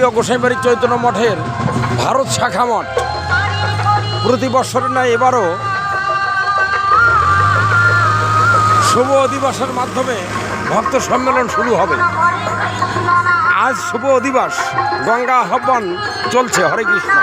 কেন্দ্রীয় গোসাইবাড়ি চৈতন্য মঠের ভারত শাখা মঠ। প্রতি বছরের নয় এবারও শুভ অধিবাসের মাধ্যমে ভক্ত সম্মেলন শুরু হবে। আজ শুভ অধিবাস, গঙ্গা আহ্বান চলছে, হরে কৃষ্ণ।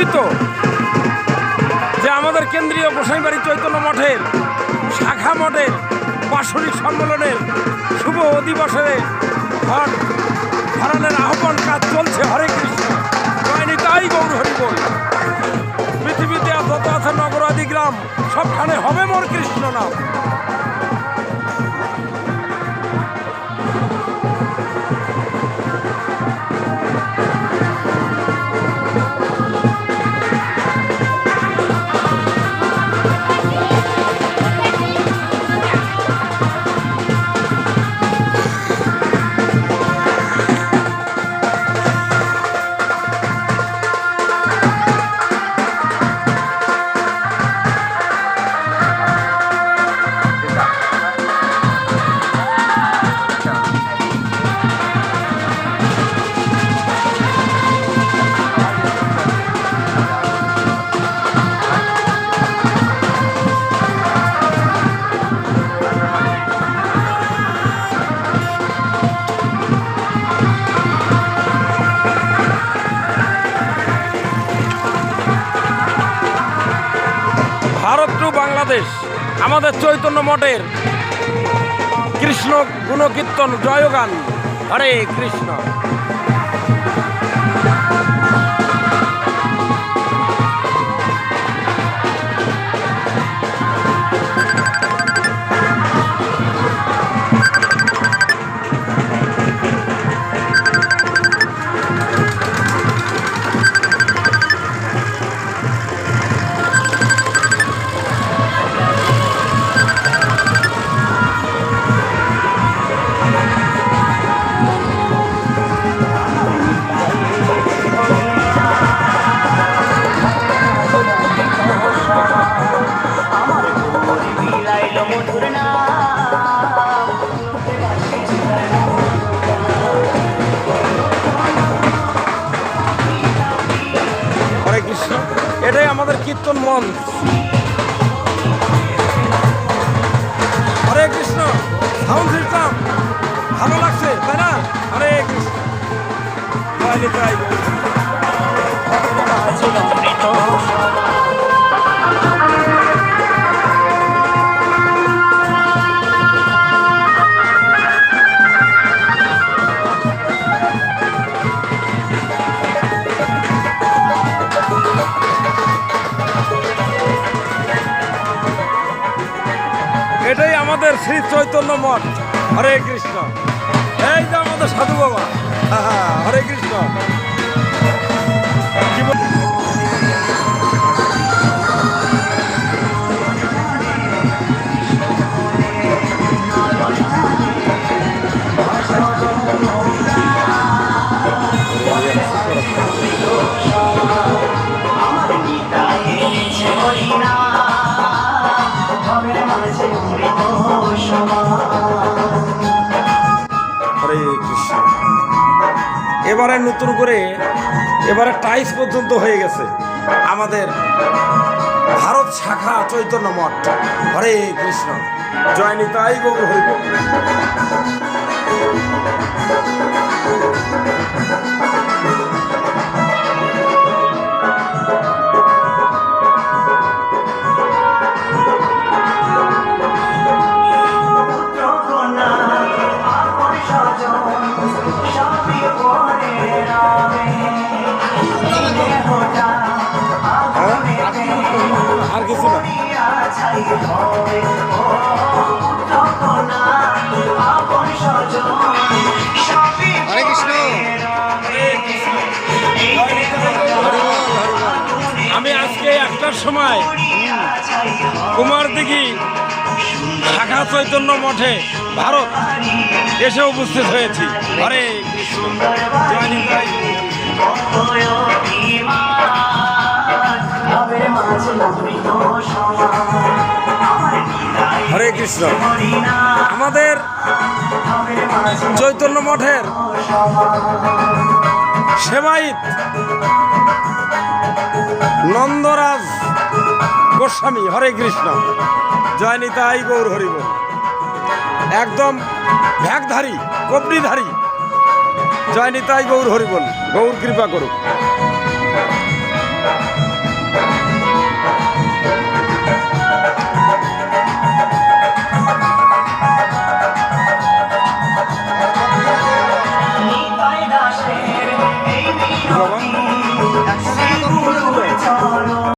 গর্বিত যে আমাদের কেন্দ্রীয় গোসাইবাড়ি চৈতন্য মঠের শাখা মঠের বাৎসরিক সম্মেলনের শুভ অধিবাসরে ঘট ধরনের আহ্বান কাজ চলছে হরে কৃষ্ণ। জয়নি তাই গৌর হরি বল। পৃথিবীতে যত আছে নগরাদি গ্রাম, সবখানে হবে মোর কৃষ্ণ নাম। টু বাংলাদেশ আমাদের চৈতন্য মঠের কৃষ্ণ গুণকীর্তন জয়গান। হরে কৃষ্ণ। আমাদের কীর্তন মন শ্রী চৈতন্য মঠ। হরে কৃষ্ণ। এই যে আমাদের সাধু বাবা। হরে কৃষ্ণ। এবারে নতুন করে এবারে টাইস পর্যন্ত হয়ে গেছে। আমাদের ভারত শাখা চৈতন্য মঠ। হরে কৃষ্ণ। জয় নিতাই গৌর হরিব ছাই হবে ও পুত্রকন্যা আপন স্বজন হরে কৃষ্ণ। আমি আজকে একটার সময় কুমার দিঘি শাখা চৈতন্য মঠে ভারত এসে উপস্থিত হয়েছি। হরে কৃষ্ণ। হরে কৃষ্ণ। আমাদের চৈতন্য মঠের সেবাইত নন্দরাজ গোস্বামী, হরে কৃষ্ণ। জয় নিতাই গৌর হরিব। একদম ভ্যাগধারী, কবরিধারী। জয় নিতাই গৌর হরিবল গৌর কৃপা করুক।